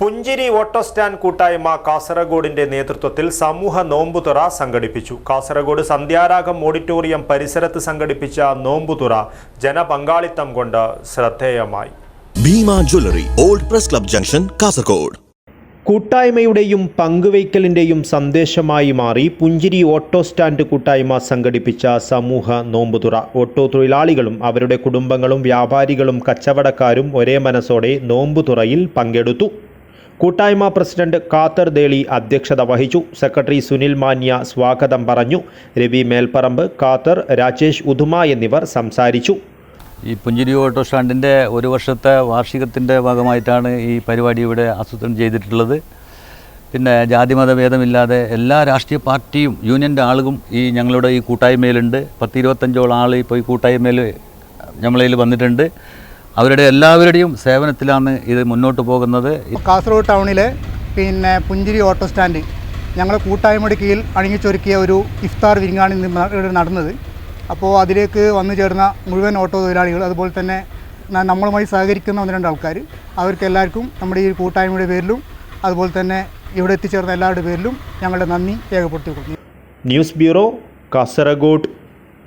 പുഞ്ചിരി auto stand കൂട്ടായ്മ കാസർഗോഡിന്റെ നേതൃത്വത്തിൽ സമൂഹ നോമ്പുതുറ സംഘടിപ്പിച്ചു. കാസർഗോഡ് സന്ധ്യാരാഗം ഓഡിറ്റോറിയം പരിസരത്ത് സംഘടിപ്പിച്ച നോമ്പുതുറ ജനപങ്കാളിത്തം കൊണ്ട് ശ്രദ്ധേയമായി. Bhima jewellery old press club junction Kasaragod. കൂട്ടായ്മയുടെയും പങ്കുവയ്ക്കലിന്റെയും സന്ദേശമായി മാറി പുഞ്ചിരി ഓട്ടോ സ്റ്റാൻഡ് കൂട്ടായ്മ സംഘടിപ്പിച്ച സമൂഹ നോമ്പുതുറ. ഓട്ടോ തൊഴിലാളികളും അവരുടെ കുടുംബങ്ങളും വ്യാപാരികളും കച്ചവടക്കാരും ഒരേ മനസ്സോടെ നോമ്പുതുറയിൽ പങ്കെടുത്തു. കൂട്ടായ്മ പ്രസിഡന്റ് കാത്തർ ദേളി അധ്യക്ഷത വഹിച്ചു. സെക്രട്ടറി സുനിൽ മാന്യ സ്വാഗതം പറഞ്ഞു. രവി മേൽപ്പറമ്പ് കാത്തർ രാജേഷ് ഉദുമ എന്നിവർ സംസാരിച്ചു. ഈ പുഞ്ചിരി ഓട്ടോ സ്റ്റാൻഡിന്റെ ഒരു വർഷത്തെ വാർഷികത്തിന്റെ ഭാഗമായിട്ടാണ് ഈ പരിപാടി ഇവിടെ ആസൂത്രണം ചെയ്തിട്ടുള്ളത്. പിന്നെ ജാതിമതഭേദമില്ലാതെ എല്ലാ രാഷ്ട്രീയ പാർട്ടിയും യൂണിയന്റെ ആളുകളും ഈ ഞങ്ങളുടെ ഈ കൂട്ടായ്മയിലുണ്ട്. പത്ത് ഇരുപത്തഞ്ചോളം ആൾ ഇപ്പോൾ ഈ കൂട്ടായ്മയിൽ നമ്മളതിൽ വന്നിട്ടുണ്ട്. അവരുടെ എല്ലാവരുടെയും സേവനത്തിലാണ് ഇത് മുന്നോട്ട് പോകുന്നത്. കാസർഗോഡ് ടൗണിലെ പിന്നെ പുഞ്ചിരി ഓട്ടോ സ്റ്റാൻഡ് ഞങ്ങൾ കൂട്ടായ്മയുടെ കീഴിൽ അണിങ്ങിച്ചൊരുക്കിയ ഒരു ഇഫ്താർ വിരിങ്ങാണ് ഇന്ന് ഇവിടെ നടന്നത്. അപ്പോൾ അതിലേക്ക് വന്നു ചേർന്ന മുഴുവൻ ഓട്ടോ തൊഴിലാളികൾ അതുപോലെ തന്നെ നമ്മളുമായി സഹകരിക്കുന്ന ഒന്ന് രണ്ട് ആൾക്കാർ അവർക്ക് എല്ലാവർക്കും നമ്മുടെ ഈ കൂട്ടായ്മയുടെ പേരിലും അതുപോലെ തന്നെ ഇവിടെ എത്തിച്ചേർന്ന എല്ലാവരുടെ പേരിലും ഞങ്ങളുടെ നന്ദി രേഖപ്പെടുത്തി കൊടുക്കുന്നു ന്യൂസ് ബ്യൂറോ കാസർഗോഡ്.